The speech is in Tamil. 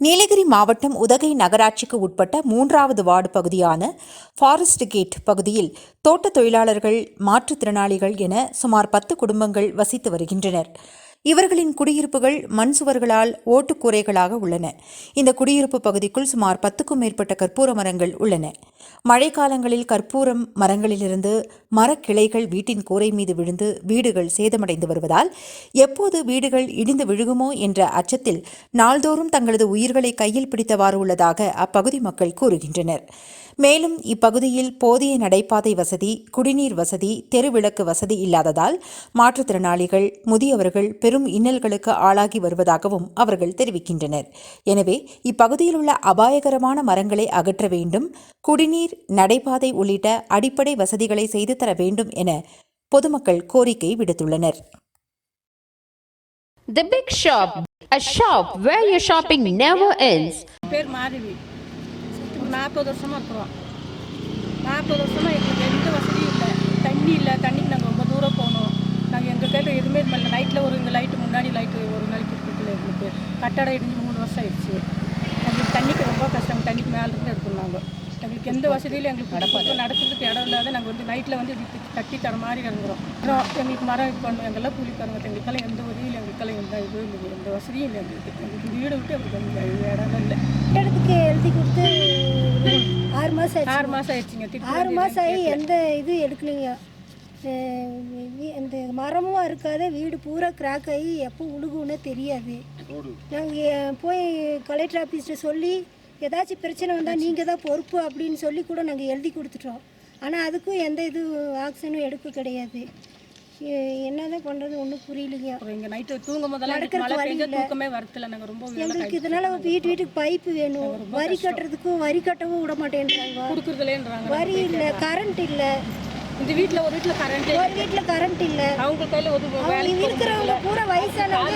நீலகிரி மாவட்டம் உதகை நகராட்சிக்கு உட்பட்ட மூன்றாவது வார்டு பகுதியான ஃபாரஸ்ட் கேட் பகுதியில் தோட்ட தொழிலாளர்கள் மாற்றுத்திறனாளிகள் என சுமார் பத்து குடும்பங்கள் வசித்து வருகின்றனர். இவர்களின் குடியிருப்புகள் மண் சுவர்களால் ஓட்டுக்கூரைகளாக உள்ளன. இந்த குடியிருப்பு பகுதிக்குள் சுமார் பத்துக்கும் மேற்பட்ட கற்பூர மரங்கள் உள்ளன. மழைக்காலங்களில் கற்பூரம் மரங்களிலிருந்து மரக்கிளைகள் வீட்டின் கூரை மீது விழுந்து வீடுகள் சேதமடைந்து வருவதால் எப்போது வீடுகள் இடிந்து விழுகுமோ என்ற அச்சத்தில் நாள்தோறும் தங்களது உயிர்களை கையில் பிடித்தவாறு உள்ளதாக அப்பகுதி மக்கள் கூறுகின்றனர். மேலும் இப்பகுதியில் போதிய நடைபாதை வசதி குடிநீர் வசதி தெருவிளக்கு வசதி இல்லாததால் மாற்றுத்திறனாளிகள் முதியவர்கள் பெரும் இன்னல்களுக்கு ஆளாகி வருவதாகவும் அவர்கள் தெரிவிக்கின்றனர். எனவே இப்பகுதியில் உள்ள அபாயகரமான மரங்களை அகற்ற வேண்டும் குடிநீர் நடைபாதை உள்ளிட்ட அடிப்படை வசதிகளை செய்து தர வேண்டும் என பொதுமக்கள் கோரிக்கை விடுத்துள்ளனர். The Big Shop, a shop where your shopping never ends. பேர் மாதவி. ஒரு நாற்பது வருஷமாக இருக்கிறோம். நாற்பது வருஷமாக எங்களுக்கு எந்த வசதியும் இல்லை தண்ணி இல்லை தண்ணிக்கு நாங்கள் ரொம்ப தூரம் போகணும் நாங்கள் எங்கள் கையில் எதுவுமே பண்ணல நைட்டில் ஒரு எங்கள் லைட்டு முன்னாடி லைட்டு ஒரு நாளைக்கு இருக்குல்ல எங்களுக்கு கட்டடம் இடிஞ்சு மூணு வருஷம் ஆயிடுச்சு. எங்களுக்கு தண்ணிக்கு ரொம்ப கஷ்டம். தண்ணிக்கு மேலே இருந்து எடுக்கணும் எங்களுக்கு எந்த வசதியிலும் எங்களுக்கு நடப்பது நடக்கிறதுக்கு இடம் இல்லாத நாங்கள் வந்து நைட்டில் வந்து இப்படி தட்டி தர மாதிரி இறங்குறோம். அப்புறம் எங்களுக்கு மரம் இது பண்ணுவோம் எங்கெல்லாம் கூலிக்காரங்க எங்களுக்கெல்லாம் எந்த உதவியும் எங்களுக்கெல்லாம் எந்த இதுவும் இல்லை. எந்த வசதியும் இல்லை எங்களுக்கு. எங்களுக்கு வீடை விட்டு எங்களுக்கு இடம் இல்லை. கட்டடத்துக்கு எழுதி கொடுத்து ஆறு மாதம் ஆறு மாதம் ஆயிடுச்சுங்க. ஆறு மாதம் ஆகி எந்த இது எடுக்கலைங்க. அந்த மரமும் இருக்காத. வீடு பூரா கிராக் ஆகி எப்போ உழுகுன்னு தெரியாது. நாங்கள் போய் கலெக்டர் ஆஃபீஸ்கிட்ட சொல்லி ஏதாச்சும் பிரச்சனை வந்தால் நீங்கள் தான் பொறுப்பு அப்படின்னு சொல்லி கூட நாங்கள் எழுதி கொடுத்துட்டோம். ஆனால் அதுக்கும் எந்த இது ஆக்ஷனும் எடுக்க கிடையாது. எ- என்னதான் பண்ணுறது ஒன்றும் புரியலைங்க. இங்கே நைட்டு தூங்கும் போதெல்லாம் வரத்தில்ல நாங்கள் ரொம்ப எங்களுக்கு இதனால வீட்டு வீட்டுக்கு பைப்பு வேணும். வரி கட்டுறதுக்கும் வரி கட்டவும் விட மாட்டேன்றாங்க. கொடுக்குறதுலேன்றாங்க வரி இல்லை கரண்ட் இல்லை. இந்த வீட்டில் ஒரு வீட்டில் கரண்ட் ஒரு வீட்டில் கரண்ட் இல்லை. அவங்க கையில் ஒரு இருக்கிறவங்க பூரா வயசானவங்க